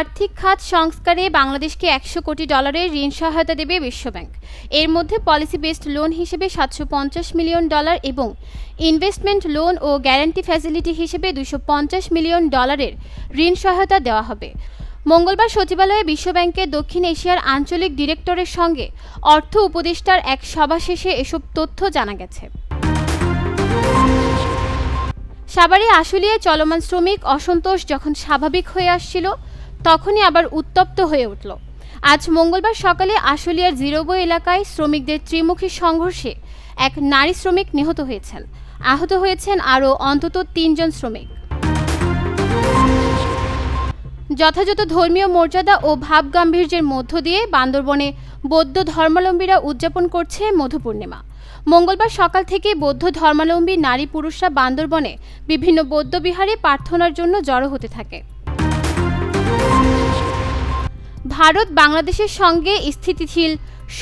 আর্থিক খাত সংস্কারে বাংলাদেশকে একশো কোটি ডলারের ঋণ সহায়তা দেবে বিশ্বব্যাংক। এর মধ্যে পলিসি বেসড লোন হিসেবে সাতশো পঞ্চাশ মিলিয়ন ডলার এবং ইনভেস্টমেন্ট লোন ও গ্যারান্টি ফ্যাসিলিটি হিসেবে দুশো পঞ্চাশ মিলিয়ন ডলারের ঋণ সহায়তা দেওয়া হবে। মঙ্গলবার সচিবালয়ে বিশ্বব্যাংকের দক্ষিণ এশিয়ার আঞ্চলিক ডিরেক্টরের সঙ্গে অর্থ উপদেষ্টার এক সভা শেষে এসব তথ্য জানা গেছে। সাভারে আশুলিয়ায় চলমান শ্রমিক অসন্তোষ যখন স্বাভাবিক হয়ে আসছিল তখনই আবার উত্তপ্ত হয়ে উঠল। আজ মঙ্গলবার সকালে আশুলিয়ার জিরোবো এলাকায় শ্রমিকদের ত্রিমুখী সংঘর্ষে এক নারী শ্রমিক নিহত হয়েছেন। আহত হয়েছেন আরও অন্তত তিনজন শ্রমিক। যথাযথ ধর্মীয় মর্যাদা ও ভাবগাম্ভীর্যের মধ্য দিয়ে বান্দরবনে বৌদ্ধ ধর্মাবলম্বীরা উদযাপন করছে মধু পূর্ণিমা মঙ্গলবার সকাল থেকে বৌদ্ধ ধর্মাবলম্বী নারী পুরুষরা বান্দরবনে বিভিন্ন বৌদ্ধ বিহারে প্রার্থনার জন্য জড়ো হতে থাকে। ভারত বাংলাদেশের সঙ্গে স্থিতিশীল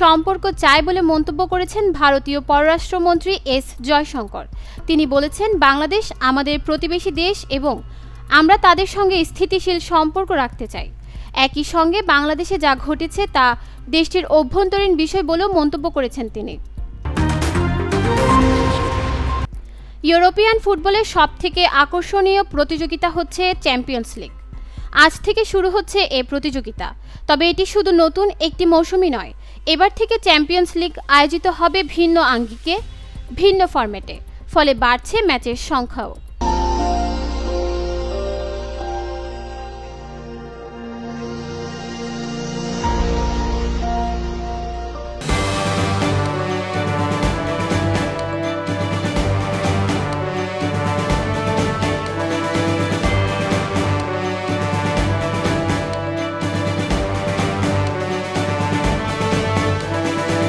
সম্পর্ক চায় বলে মন্তব্য করেছেন ভারতীয় পররাষ্ট্রমন্ত্রী এস জয়শঙ্কর। তিনি বলেছেন, বাংলাদেশ আমাদের প্রতিবেশী দেশ এবং আমরা তাদের সঙ্গে স্থিতিশীল সম্পর্ক রাখতে চাই। একই সঙ্গে বাংলাদেশে যা ঘটেছে তা দেশটির অভ্যন্তরীণ বিষয় বলেও মন্তব্য করেছেন তিনি। ইউরোপিয়ান ফুটবলের সবথেকে আকর্ষণীয় প্রতিযোগিতা হচ্ছে চ্যাম্পিয়ন্স লিগ। আজ থেকে শুরু হচ্ছে এ প্রতিযোগিতা। তবে এটি শুধু নতুন একটি মৌসুমই নয়, এবার থেকে চ্যাম্পিয়ন্স লিগ আয়োজিত হবে ভিন্ন আঙ্গিকে, ভিন্ন ফরম্যাটে। ফলে বাড়ছে ম্যাচের সংখ্যাও।